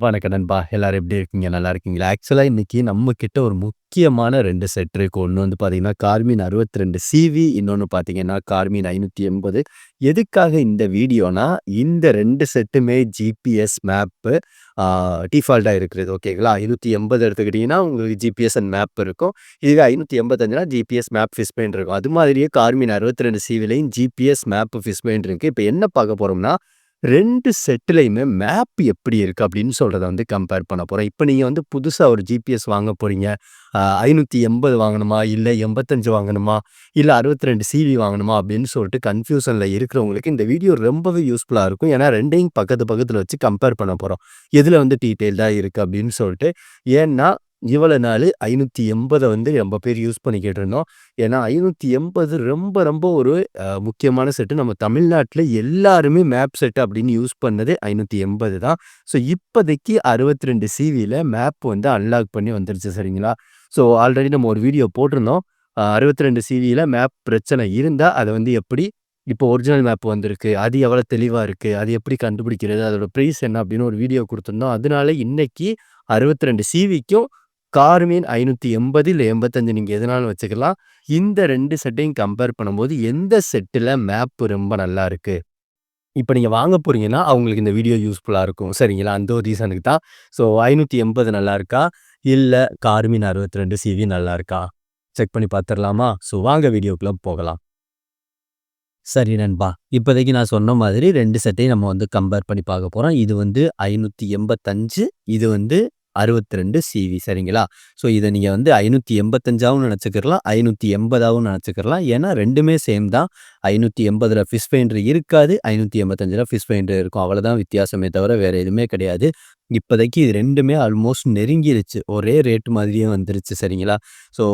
வணக்கம் நண்பா. எல்லாரும் எப்படி இருக்கீங்க? நல்லா இருக்கீங்களா? ஆக்சுவலாக இன்னைக்கு நம்ம கிட்ட ஒரு முக்கியமான ரெண்டு செட் இருக்கு. ஒன்று வந்து பார்த்தீங்கன்னா, கார்மீன் அறுபத்தி ரெண்டு சிவி. இன்னொன்று பார்த்தீங்கன்னா, கார்மீன் ஐநூற்றி எண்பது எதுக்காக இந்த வீடியோனா, இந்த ரெண்டு செட்டுமே ஜிபிஎஸ் மேப்பு டிஃபால்ட்டாக இருக்கிறது. ஓகேங்களா? ஐநூற்றி எண்பது எடுத்துக்கிட்டிங்கன்னா உங்களுக்கு ஜிபிஎஸ் அண்ட் மேப் இருக்கும். இதுவே 585னா ஜிபிஎஸ் மேப் ஃபிஸ் பெயின் இருக்கும். அது மாதிரியே கார்மீன் அறுபத்தி ரெண்டு சிவிலையும் ஜிபிஎஸ் மேப் ஃபிஸ்பெயின் இருக்குது இப்போ என்ன பார்க்க போகிறோம்னா 2 செட்டுலயுமே மேப் எப்படி இருக்குது அப்படின்னு சொல்கிறத வந்து கம்பேர் பண்ண போகிறோம் இப்போ நீங்கள் வந்து புதுசாக ஒரு ஜிபிஎஸ் வாங்க போகிறீங்க ஐநூற்றி எண்பது வாங்கணுமா? இல்லை எண்பத்தஞ்சு வாங்கணுமா? இல்லை அறுபத்தி ரெண்டு சிவி வாங்கணுமா? அப்படின்னு சொல்லிட்டு கன்ஃபியூஷனில் இருக்கிறவங்களுக்கு இந்த வீடியோ ரொம்பவே யூஸ்ஃபுல்லாக இருக்கும். ஏன்னா ரெண்டையும் பக்கத்து பக்கத்தில் வச்சு கம்பேர் பண்ண போகிறோம் எதில் வந்து டீட்டெயில்டாக இருக்குது அப்படின்னு சொல்லிட்டு. ஏன்னா, இவ்வளோ நாள் ஐநூற்றி எண்பதை வந்து ரொம்ப பேர் யூஸ் பண்ணிக்கிட்டு இருந்தோம். ஏன்னா 580 ரொம்ப ரொம்ப ஒரு முக்கியமான செட்டு. நம்ம தமிழ்நாட்டில் எல்லாருமே மேப் செட்டு அப்படின்னு யூஸ் பண்ணது 580 தான். ஸோ இப்போதைக்கு அறுபத்தி ரெண்டு சிவியில் மேப் வந்து அன்லாக் பண்ணி வந்துருச்சு சரிங்களா? ஸோ ஆல்ரெடி நம்ம ஒரு வீடியோ போட்டிருந்தோம். அறுபத்தி ரெண்டு சிவியில் மேப் பிரச்சனை இருந்தா, அதை வந்து எப்படி இப்போ ஒரிஜினல் மேப் வந்திருக்கு. அது எவ்வளவு தெளிவா இருக்கு? அது எப்படி கண்டுபிடிக்கிறது? அதோட ப்ரைஸ் என்ன? அப்படின்னு ஒரு வீடியோ கொடுத்துருந்தோம் அதனால இன்னைக்கு 62 சிவிக்கும் Garmin 580 இல்ல 85 நீங்க எதுனாலும் வச்சுக்கலாம். இந்த ரெண்டு செட்டையும் கம்பேர் பண்ணும்போது எந்த செட்டுல மேப்பு ரொம்ப நல்லா இருக்கு? இப்ப நீங்க வாங்க போறீங்கன்னா, அவங்களுக்கு இந்த வீடியோ யூஸ்ஃபுல்லா இருக்கும். சரிங்களா? அந்த ஒரு ரீசனுக்கு தான். ஸோ 580 நல்லா இருக்கா? இல்லை கார்மீன் அறுபத்தி ரெண்டு சிவி நல்லா இருக்கா? செக் பண்ணி பார்த்துடலாமா ஸோ வாங்க வீடியோக்குள்ள போகலாம். சரி நண்பா. இப்போதைக்கு நான் சொன்ன மாதிரி ரெண்டு செட்டையும் நம்ம வந்து கம்பேர் பண்ணி பார்க்க போகிறோம் இது வந்து 585 இது வந்து 62 சிவி சரிங்களா? ஸோ இதை நீங்கள் வந்து ஐநூற்றி எண்பத்தஞ்சாவும் நினச்சிக்கிறலாம் ஐநூற்றி எண்பதாகவும் நினச்சிக்கிறலாம் ஏன்னா ரெண்டுமே சேம் தான். 580ல ஃபிஷ் பெயிண்ட்ரு இருக்காது. 585ல ஃபிஷ் ஃபைண்டர் இருக்கும். அவ்வளோதான் வித்தியாசமே தவிர வேறு எதுவுமே கிடையாது. இப்போதைக்கு இது ரெண்டுமே ஆல்மோஸ்ட் நெருங்கிருச்சு. ஒரே ரேட் மாதிரியே வந்துருச்சு சரிங்களா? ஸோ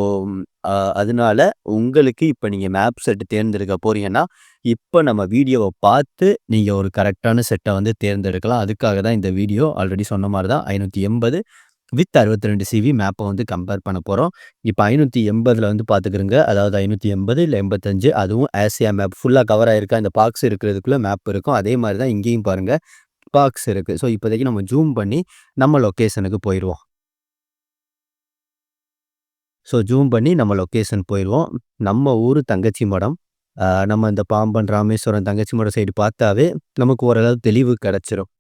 அதனால உங்களுக்கு இப்போ நீங்கள் மேப் செட்டு தேர்ந்தெடுக்க போறீங்கன்னா, இப்போ நம்ம வீடியோவை பார்த்து நீங்கள் ஒரு கரெக்டான செட்டை வந்து தேர்ந்தெடுக்கலாம். அதுக்காக தான் இந்த வீடியோ. ஆல்ரெடி சொன்ன மாதிரி தான் 580 வித் 62 சிவி மேப்பை வந்து கம்பேர் பண்ண போகிறோம் இப்போ ஐநூற்றி எண்பதில் வந்து பார்த்துக்கிருங்க. அதாவது ஐநூற்றி எண்பது இல்லை எண்பத்தஞ்சு அதுவும் ஆசியா மேப் ஃபுல்லாக கவர் ஆகிருக்கா இந்த பாக்ஸ் இருக்கிறதுக்குள்ளே மேப் இருக்கும். அதே மாதிரி தான் இங்கேயும் பாருங்கள் பாக்ஸ் இருக்குது ஸோ இப்போதைக்கு நம்ம ஜூம் பண்ணி நம்ம லொக்கேஷனுக்கு போயிடுவோம் ஸோ ஜூம் பண்ணி நம்ம லொக்கேஷன் போயிடுவோம் நம்ம ஊர் தங்கச்சி மடம். நம்ம இந்த பாம்பன், ராமேஸ்வரம், தங்கச்சி சைடு பார்த்தாவே நமக்கு ஓரளவு தெளிவு கிடைச்சிரும்.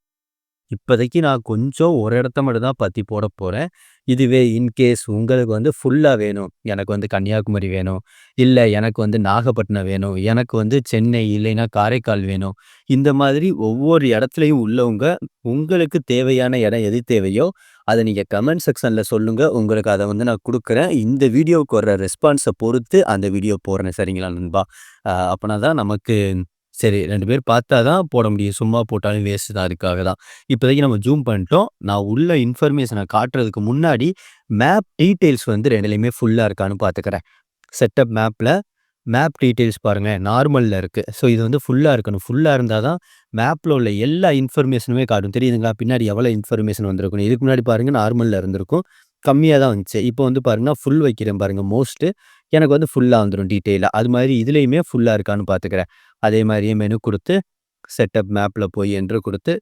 இப்போதைக்கு நான் கொஞ்சம் ஒரு இடத்த மட்டும் தான் பற்றி போட போகிறேன் இதுவே இன்கேஸ் உங்களுக்கு வந்து ஃபுல்லாக வேணும். எனக்கு வந்து கன்னியாகுமரி வேணும். இல்லை எனக்கு வந்து நாகப்பட்டினம் வேணும். எனக்கு வந்து சென்னை இல்லைன்னா காரைக்கால் வேணும். இந்த மாதிரி ஒவ்வொரு இடத்துலையும் உள்ளவங்க உங்களுக்கு தேவையான இடம் எது தேவையோ, அதை நீங்கள் கமெண்ட் செக்ஷனில் சொல்லுங்கள் உங்களுக்கு அதை வந்து நான் கொடுக்குறேன் இந்த வீடியோவுக்கு வர்ற ரெஸ்பான்ஸை பொறுத்து அந்த வீடியோ போடுறேன். சரிங்களா நண்பா? அப்படின்னா தான் நமக்கு சரி ரெண்டு பேர் பார்த்தா தான் போட முடியும். சும்மா போட்டாலும் வேஸ்ட் தான். அதுக்காக தான். இப்போதைக்கு நம்ம ஜூம் பண்ணிட்டோம். நான் உள்ள இன்ஃபர்மேஷனை காட்டுறதுக்கு முன்னாடி மேப் டீட்டெயில்ஸ் வந்து ரெண்டுலேயுமே ஃபுல்லாக இருக்கான்னு பார்த்துக்கிறேன். செட்டப் மேப்பில் மேப் டீட்டெயில்ஸ் பாருங்கள் நார்மலில் இருக்குது ஸோ இது வந்து ஃபுல்லாக இருக்கணும். ஃபுல்லாக இருந்தால் தான் மேப்பில் உள்ள எல்லா இன்ஃபர்மேஷனுமே காட்டும். தெரியுதுங்களா? பின்னாடி எவ்வளோ இன்ஃபர்மேஷன் வந்திருக்கணும் இதுக்கு முன்னாடி பாருங்கள் நார்மலில் இருந்திருக்கும். கம்மியாக தான் வந்துச்சு. இப்போ வந்து பாருங்கன்னா, ஃபுல் வைக்கிறேன் பாருங்க மோஸ்ட்டு எனக்கு வந்து ஃபுல்லா வந்துரும் டீட்டெயிலா. அது மாதிரி இதுலயுமே ஃபுல்லா இருக்கான்னு பார்த்துக்கிறேன். அதே மாதிரியே மெனு குடுத்து, செட்டப் மேப்ல போய் என்டர் குடுத்து,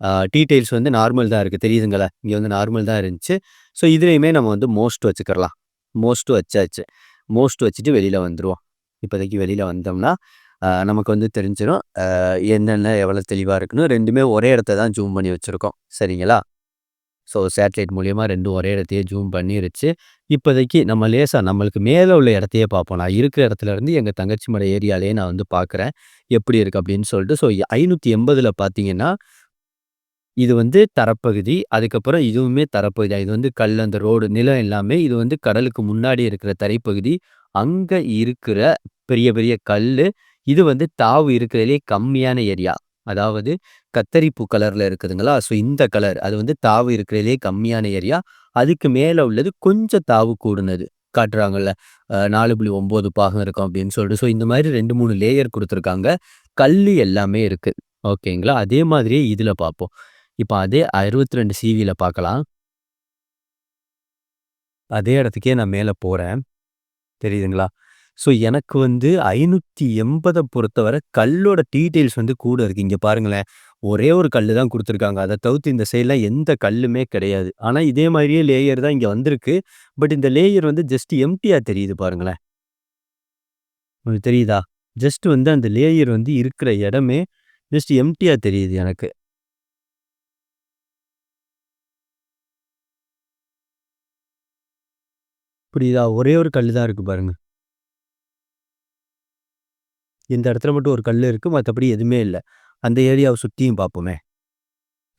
அ டீட்டெயில்ஸ் வந்து நார்மல் தான் இருக்கு. தெரியுதுங்களா? இங்க வந்து நார்மல் தான் இருந்துச்சு. ஸோ இதுலயுமே நம்ம வந்து மோஸ்ட் வச்சுக்கிறலாம். மோஸ்ட் வச்சாச்சு. மோஸ்ட் வச்சுட்டு வெளியில வந்துருவோம். இப்போதைக்கு வெளியில வந்தோம்னா, அ நமக்கு வந்து தெரிஞ்சிரும். அ என்னென்ன எவ்வளோ தெளிவா இருக்குன்னு. 2மே ஒரே இடத்த தான் ஜூம் பண்ணி வச்சிருக்கோம். சரிங்களா? ஸோ சேட்டலைட் மூலியமா 2ம் ஒரே இடத்தையே ஜூம் பண்ணிருச்சு. இப்போதைக்கு நம்ம லேசாக நம்மளுக்கு மேலே உள்ள இடத்தையே பார்ப்போம். நான் இருக்கிற இடத்துல இருந்து எங்கள் தங்கச்சி மலை ஏரியாலேயே நான் வந்து பார்க்குறேன். எப்படி இருக்குது அப்படின்னு சொல்லிட்டு. ஸோ 580ல பார்த்தீங்கன்னா இது வந்து தரப்பகுதி. அதுக்கப்புறம் இதுவுமே தரப்பகுதி இது வந்து கல் அந்த ரோடு நிலம் எல்லாமே இது வந்து கடலுக்கு முன்னாடி இருக்கிற தரைப்பகுதி. அங்கே இருக்கிற பெரிய பெரிய கல் இது வந்து தாவு இருக்கிறதுலே கம்மியான ஏரியா. அதாவது கத்தரிப்பு கலரில் இருக்குதுங்களா? ஸோ இந்த கலர். அது வந்து தாவு இருக்கிறதே கம்மியான ஏரியா. அதுக்கு மேலே உள்ளது கொஞ்சம் தாவு கூடுனது. காட்டுறாங்கல்ல. நாலு புள்ளி ஒம்பது பாகம் இருக்கும் அப்படின்னு சொல்லிட்டு. ஸோ இந்த மாதிரி ரெண்டு மூணு லேயர் கொடுத்துருக்காங்க கல்லு எல்லாமே இருக்குது ஓகேங்களா? அதே மாதிரியே இதில் பார்ப்போம். இப்போ அதே அறுபத்தி ரெண்டு சிவியில் பார்க்கலாம். அதே இடத்துக்கே நான் மேலே போகிறேன் தெரியுதுங்களா? ஸோ எனக்கு வந்து 580 பொறுத்தவரை கல்லோட டீட்டெயில்ஸ் வந்து கூட இருக்குது இங்கே பாருங்களேன். ஒரே ஒரு கல்லு தான் கொடுத்துருக்காங்க அதை தவிர்த்து இந்த சைடில் எந்த கல்லுமே கிடையாது. ஆனால் இதே மாதிரியே லேயர் தான் இங்கே வந்திருக்கு. பட் இந்த லேயர் வந்து ஜஸ்ட் எம்டியாக தெரியுது பாருங்களேன். உங்களுக்கு தெரியுதா? ஜஸ்ட் வந்து அந்த லேயர் வந்து இருக்கிற இடமே ஜஸ்ட் எம்டியாக தெரியுது எனக்கு. புரியுதா? ஒரே ஒரு கல்லு தான் இருக்கு பாருங்க. இந்த இடத்துல மட்டும் ஒரு கல் இருக்குது மற்றபடி எதுவுமே இல்லை அந்த ஏரியாவை சுற்றியும் பார்ப்போமே.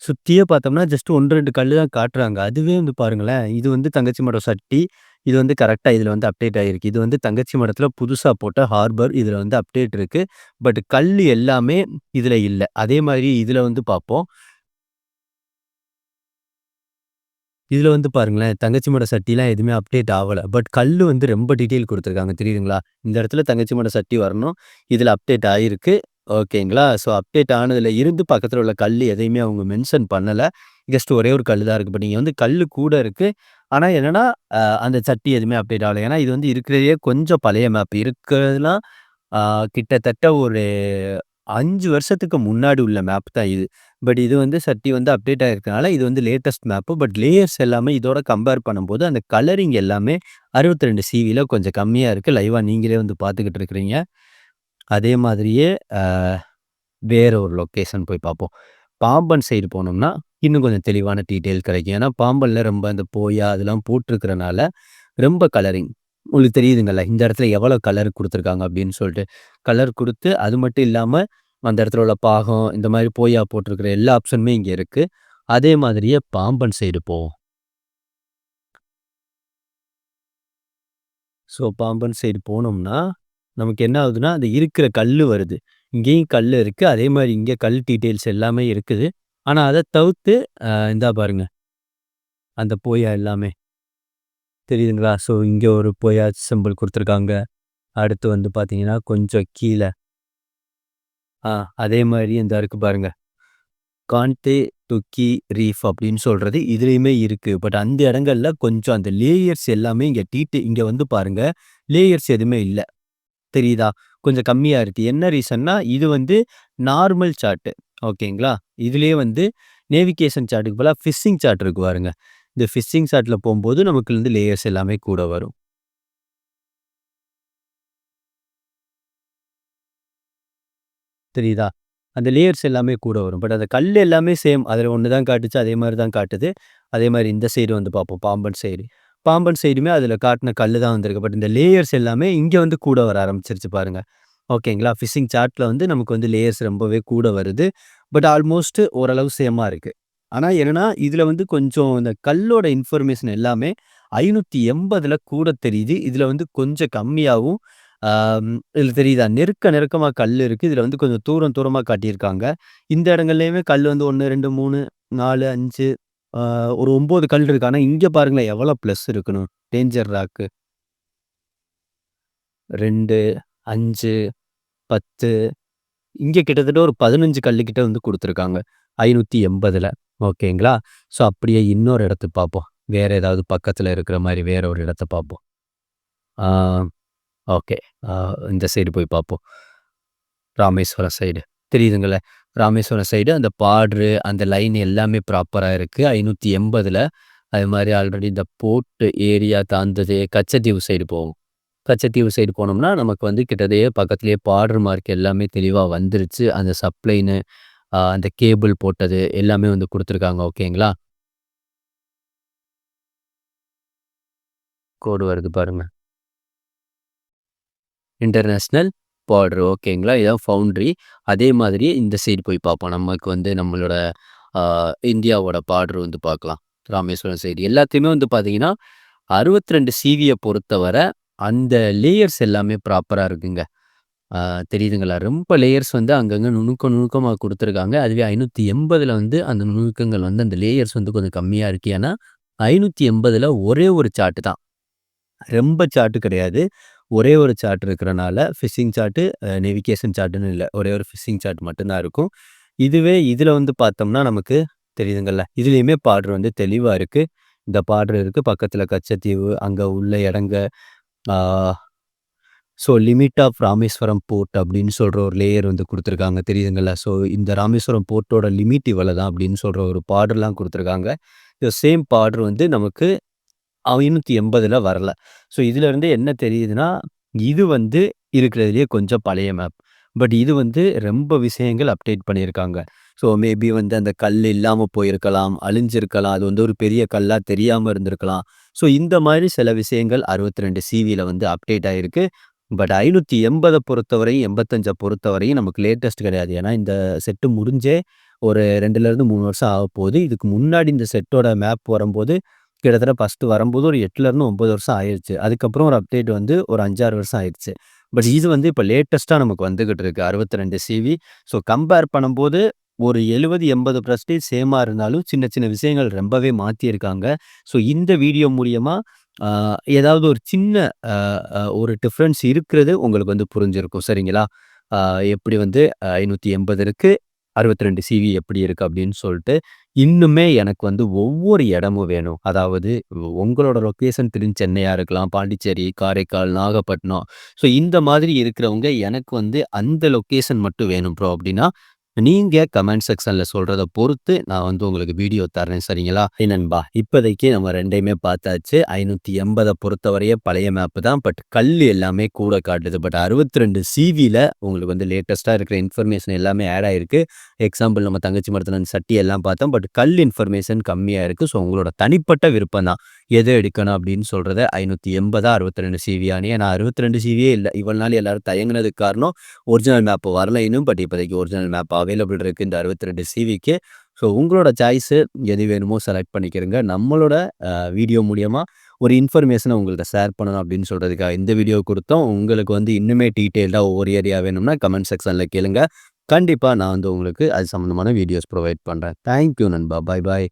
சுற்றியே பார்த்தோம்னா, ஜஸ்ட் 1, 2 கல்லு தான் காட்டுறாங்க. அதுவே வந்து பாருங்களேன், இது வந்து தங்கச்சி மடம் சட்டி. இது வந்து கரெக்டாக இதில் வந்து அப்டேட் ஆகிருக்கு இது வந்து தங்கச்சி மடத்தில் புதுசாக போட்ட ஹார்பர். இதில் வந்து அப்டேட் இருக்குது பட் கல் எல்லாமே இதில் இல்லை அதே மாதிரி இதில் வந்து பார்ப்போம். இதில் வந்து பாருங்களேன், தங்கச்சி மட சட்டிலாம் எதுவுமே அப்டேட் ஆகலை பட் கல் வந்து ரொம்ப டீட்டெயில் கொடுத்துருக்காங்க தெரியுதுங்களா? இந்த இடத்துல தங்கச்சி மட சட்டி வரணும். இதில் அப்டேட் ஆகிருக்கு ஓகேங்களா? ஸோ அப்டேட் ஆனதுல இருந்து பக்கத்துல உள்ள கல்லு எதையுமே அவங்க மென்ஷன் பண்ணல. ஜஸ்ட் ஒரே ஒரு கல்லு தான் இருக்கு. பட் இங்க வந்து கல்லு கூட இருக்கு. ஆனா என்னன்னா, அ அந்த சட்டி எதுவுமே அப்டேட் ஆகல. ஏன்னா இது வந்து இருக்கிறதுலயே கொஞ்சம் பழைய மேப். இருக்கிறதுலாம் அ கிட்டத்தட்ட ஒரு 5 வருஷத்துக்கு முன்னாடி உள்ள மேப் தான் இது. பட் இது வந்து சட்டி வந்து அப்டேட் ஆகிருக்கனால இது வந்து லேட்டஸ்ட் மேப்பு. பட் லேயர்ஸ் எல்லாமே இதோட கம்பேர் பண்ணும்போது, அந்த கலரிங் எல்லாமே 62 சிவில கொஞ்சம் கம்மியா இருக்கு. லைவா நீங்களே வந்து பார்த்துக்கிட்டு இருக்கிறீங்க. அதே மாதிரியே வேறு ஒரு லொக்கேஷன் போய் பார்ப்போம். பாம்பன் சைடு போனோம்னா, இன்னும் கொஞ்சம் தெளிவான டீட்டெயில் கிடைக்கும். ஏன்னா பாம்பனில் ரொம்ப அந்த போயா அதெல்லாம் போட்டிருக்கிறனால, ரொம்ப கலரிங். உங்களுக்கு தெரியுதுங்கல்ல, இந்த இடத்துல எவ்வளோ கலர் கொடுத்துருக்காங்க அப்படின்னு சொல்லிட்டு. கலர் கொடுத்து அது மட்டும் இல்லாமல் அந்த இடத்துல உள்ள பாகம், இந்த மாதிரி போயா போட்டிருக்கிற எல்லா ஆப்ஷனுமே இங்கே இருக்குது அதே மாதிரியே பாம்பன் சைடு போவோம். ஸோ பாம்பன் சைடு போனோம்னா, நமக்கு என்ன ஆகுதுன்னா, அந்த இருக்கிற கல் வருது. இங்கேயும் கல் இருக்குது அதே மாதிரி இங்கே கல் டீட்டெயில்ஸ் எல்லாமே இருக்குது. ஆனால் அதை தவிர்த்து இந்தா பாருங்க. அந்த போயா எல்லாமே. தெரியுதுங்களா? ஸோ இங்கே ஒரு போயா சிம்பிள் கொடுத்துருக்காங்க அடுத்து வந்து பார்த்தீங்கன்னா, கொஞ்சம் கீழே ஆ அதே மாதிரி இந்த இருக்கு பாருங்க. கான்டே துக்கி ரீஃப் அப்படின்னு சொல்கிறது இதுலேயுமே இருக்குது பட் அந்த இடங்கள்ல கொஞ்சம் அந்த லேயர்ஸ் எல்லாமே இங்கே டீட்டு இங்கே வந்து பாருங்கள் லேயர்ஸ் எதுவுமே இல்லை தெரியுதா? கொஞ்சம் கம்மியாக இருக்குது என்ன ரீசன்னா, இது வந்து நார்மல் சார்ட்டு ஓகேங்களா? இதுலேயே வந்து நேவிகேஷன் சார்ட்டுக்கு போல ஃபிஷ்ஷிங் சார்ட் இருக்கு பாருங்க. இந்த ஃபிஷ்ஷிங் சார்ட்டில் போகும்போது நமக்கு வந்து லேயர்ஸ் எல்லாமே கூட வரும். தெரியுதா? அந்த லேயர்ஸ் எல்லாமே கூட வரும். பட் அந்த கல் எல்லாமே சேம். அதில் ஒன்று தான் காட்டுச்சு. அதே மாதிரி தான் காட்டுது. அதே மாதிரி இந்த சைடு வந்து பார்ப்போம். பாம்பன் சைடு. பாம்பன் சைடுமே அதில் காட்டின கல்லு தான் வந்திருக்கு. பட் இந்த லேயர்ஸ் எல்லாமே இங்கே வந்து கூட வர ஆரம்பிச்சிருச்சு பாருங்க. ஓகேங்களா? ஃபிஷிங் சார்ட்டில் வந்து நமக்கு வந்து லேயர்ஸ் ரொம்பவே கூட வருது. பட் ஆல்மோஸ்ட் ஓரளவு சேமா இருக்குது ஆனால் என்னென்னா இதில் வந்து கொஞ்சம் இந்த கல்லோட இன்ஃபர்மேஷன் எல்லாமே 580ல கூட தெரியுது. இதில் வந்து கொஞ்சம் கம்மியாகவும் இதில் தெரியுதா? நெருக்க நெருக்கமாக கல் இருக்குது இதில் வந்து கொஞ்சம் தூரம் தூரமாக காட்டியிருக்காங்க. இந்த இடங்கள்லையுமே கல் வந்து ஒன்று ரெண்டு மூணு நாலு அஞ்சு ஒரு ஒம்பது கல் இருக்கு. ஆனால் இங்கே பாருங்களேன் எவ்வளோ ப்ளஸ் இருக்கணும் டேஞ்சர் ராக்கு. ரெண்டு அஞ்சு பத்து இங்கே கிட்டத்தட்ட ஒரு 15 கல்லு வந்து வந்து குடுத்துருக்காங்க. 580ல. ஓகேங்களா? ஸோ அப்படியே இன்னொரு இடத்த பார்ப்போம். வேற ஏதாவது பக்கத்தில் இருக்கிற மாதிரி வேற ஒரு இடத்த பார்ப்போம். ஓகே. இந்த சைடு போய் பார்ப்போம். ராமேஸ்வரம் சைடு. தெரியுதுங்களே ராமேஸ்வரம் சைடு அந்த பார்டரு, அந்த லைன் எல்லாமே ப்ராப்பராக இருக்குது ஐநூற்றி எண்பதில் அது மாதிரி ஆல்ரெடி இந்த போர்ட் ஏரியா தாண்டது கச்சத்தீவு சைடு போவோம். கச்சத்தீவு சைடு போனோம்னா, நமக்கு வந்து கிட்டத்தட்ட பக்கத்துலேயே பார்டர் மார்க் எல்லாமே தெளிவாக வந்துருச்சு. அந்த சப்ளைன்னு, அந்த கேபிள் போட்டது எல்லாமே வந்து கொடுத்துருக்காங்க ஓகேங்களா? கோடு வருது பாருங்க. இன்டர்நேஷ்னல் பார்டர் ஓகேங்களா? இதான் ஃபவுண்ட்ரி அதே மாதிரி இந்த சைடு போய் பார்ப்போம். நமக்கு வந்து நம்மளோட இந்தியாவோட பார்டர் வந்து பார்க்கலாம். ராமேஸ்வரம் சைடு. எல்லாத்தையுமே வந்து பார்த்தீங்கன்னா, அறுபத்தி ரெண்டு சிவியை பொறுத்தவரை அந்த லேயர்ஸ் எல்லாமே ப்ராப்பராக இருக்குங்க. தெரியுதுங்களா? ரொம்ப லேயர்ஸ் வந்து அங்கங்கே நுணுக்கம் நுணுக்கமாக கொடுத்துருக்காங்க அதுவே 580ல வந்து அந்த நுணுக்கங்கள் வந்து அந்த லேயர்ஸ் வந்து கொஞ்சம் கம்மியாக இருக்கு. ஏன்னா, 580ல ஒரே ஒரு சாட்டு தான். ரொம்ப சாட்டு கிடையாது. ஒரே ஒரு சார்ட் இருக்கிறனால ஃபிஷிங் சார்ட்டு நெவிகேஷன் சார்ட்டுன்னு இல்லை. ஒரே ஒரு ஃபிஷிங் சார்ட் மட்டும்தான் இருக்கும். இதுவே இதில் வந்து பார்த்தோம்னா, நமக்கு தெரியுதுங்கள்ல. இதுலேயுமே பார்டர் வந்து தெளிவாக இருக்குது இந்த பார்டர் இருக்குது பக்கத்தில் கச்சத்தீவு, அங்கே உள்ள இடங்க so limit of Rameswaram port அப்படின்னு சொல்கிற ஒரு லேயர் வந்து கொடுத்துருக்காங்க. தெரியுதுங்களா ஸோ இந்த ராமேஸ்வரம் போர்ட்டோட லிமிட் இவ்வளோ தான் அப்படின்னு சொல்கிற ஒரு பார்டர்லாம் கொடுத்துருக்காங்க. இந்த சேம் பார்டர் வந்து நமக்கு 580ல வரல. ஸோ இதுலேருந்து என்ன தெரியுதுன்னா, இது வந்து இருக்கிறதுலேயே கொஞ்சம் பழைய மேப். பட் இது வந்து ரொம்ப விஷயங்கள் அப்டேட் பண்ணியிருக்காங்க. ஸோ மேபி வந்து அந்த கல் இல்லாமல் போயிருக்கலாம், அழிஞ்சிருக்கலாம். அது வந்து ஒரு பெரிய கல்லாக தெரியாமல் இருந்திருக்கலாம். ஸோ இந்த மாதிரி சில விஷயங்கள் அறுபத்ரெண்டு சிவியில் வந்து அப்டேட் ஆகிருக்கு பட் 580 பொறுத்தவரையும் 85 பொறுத்தவரையும் நமக்கு லேட்டஸ்ட் கிடையாது. ஏன்னா இந்த செட்டு முடிஞ்சே ஒரு 2லருந்து 3 வருஷம் ஆகப்போகுது. இதுக்கு முன்னாடி இந்த செட்டோட மேப் வரும்போது கிட்டத்தட்ட ஃபர்ஸ்ட்டு வரும்போது ஒரு 8லருந்து 9 வருஷம் ஆயிடுச்சு அதுக்கப்புறம் ஒரு அப்டேட் வந்து ஒரு 5, 6 வருஷம் ஆயிடுச்சு பட் இது வந்து இப்போ லேட்டஸ்ட்டாக நமக்கு வந்துக்கிட்டு இருக்குது அறுபத்தி ரெண்டு சிவி. ஸோ கம்பேர் பண்ணும்போது ஒரு எழுபது எண்பது பர்சன்டேஜ் சேமாக இருந்தாலும் சின்ன சின்ன விஷயங்கள் ரொம்பவே மாற்றியிருக்காங்க ஸோ இந்த வீடியோ மூலியமாக ஏதாவது ஒரு சின்ன ஒரு டிஃப்ரென்ஸ் இருக்கிறது உங்களுக்கு வந்து புரிஞ்சிருக்கும். சரிங்களா? எப்படி வந்து 580 இருக்கு, 62 சிவி எப்படி இருக்குது அப்படின்னு சொல்லிட்டு இன்னுமே எனக்கு வந்து ஒவ்வொரு இடமும் வேணும். அதாவது உங்களோட லொக்கேஷன் திடீர்னு சென்னையா இருக்கலாம், பாண்டிச்சேரி, காரைக்கால், நாகப்பட்டினம். ஸோ இந்த மாதிரி இருக்கிறவங்க எனக்கு வந்து அந்த லொக்கேஷன் மட்டும் வேணும் ப்ரோ அப்படின்னா, நீங்கள் கமெண்ட் செக்ஷனில் சொல்கிறத பொறுத்து நான் வந்து உங்களுக்கு வீடியோ தரேன் சரிங்களா? நண்பா. இப்போதைக்கு நம்ம ரெண்டையுமே பார்த்தாச்சு. ஐநூற்றி எண்பதை பொறுத்தவரையே பழைய மேப்பு தான். பட் கல் எல்லாமே கூட காட்டுது. பட் அறுபத்ரெண்டு சிவியில் உங்களுக்கு வந்து லேட்டஸ்ட்டாக இருக்கிற இன்ஃபர்மேஷன் எல்லாமே ஆட் ஆகிருக்கு எக்ஸாம்பிள் நம்ம தங்கச்சி மரத்தில் சட்டி எல்லாம் பார்த்தோம். பட் கல் இன்ஃபர்மேஷன் கம்மியாக இருக்கு. ஸோ உங்களோட தனிப்பட்ட விருப்பம் தான். எதை எடுக்கணும் அப்படின்னு சொல்கிறது ஐநூற்றி எண்பதா அறுபத்தி ரெண்டு சிவியான்னு. ஏன்னா 62 சிவியே இல்லை இவ்வளோ நாள் எல்லாரும் தயங்குனதுக்கு காரணம் ஒரிஜினல் மேப் வரல இன்னும். பட் இப்போதைக்கு ஒரிஜினல் மேப் அவைலபிள் இருக்குது இந்த 62 சிவிக்கு. ஸோ உங்களோட சாய்ஸு எது வேணுமோ செலக்ட் பண்ணிக்கிறங்க. நம்மளோட வீடியோ மூலியமாக ஒரு இன்ஃபர்மேஷனை உங்கள்கிட்ட ஷேர் பண்ணணும் அப்படின்னு சொல்கிறதுக்காக இந்த வீடியோ கொடுத்தோம் உங்களுக்கு வந்து இன்னுமே டீட்டெயில்டாக ஒவ்வொரு ஏரியா வேணும்னா கமெண்ட் செக்ஷனில் கேளுங்க. கண்டிப்பாக நான் வந்து உங்களுக்கு அது சம்மந்தமான வீடியோஸ் ப்ரொவைட் பண்ணுறேன் தேங்க் யூ நண்பா. Bye bye.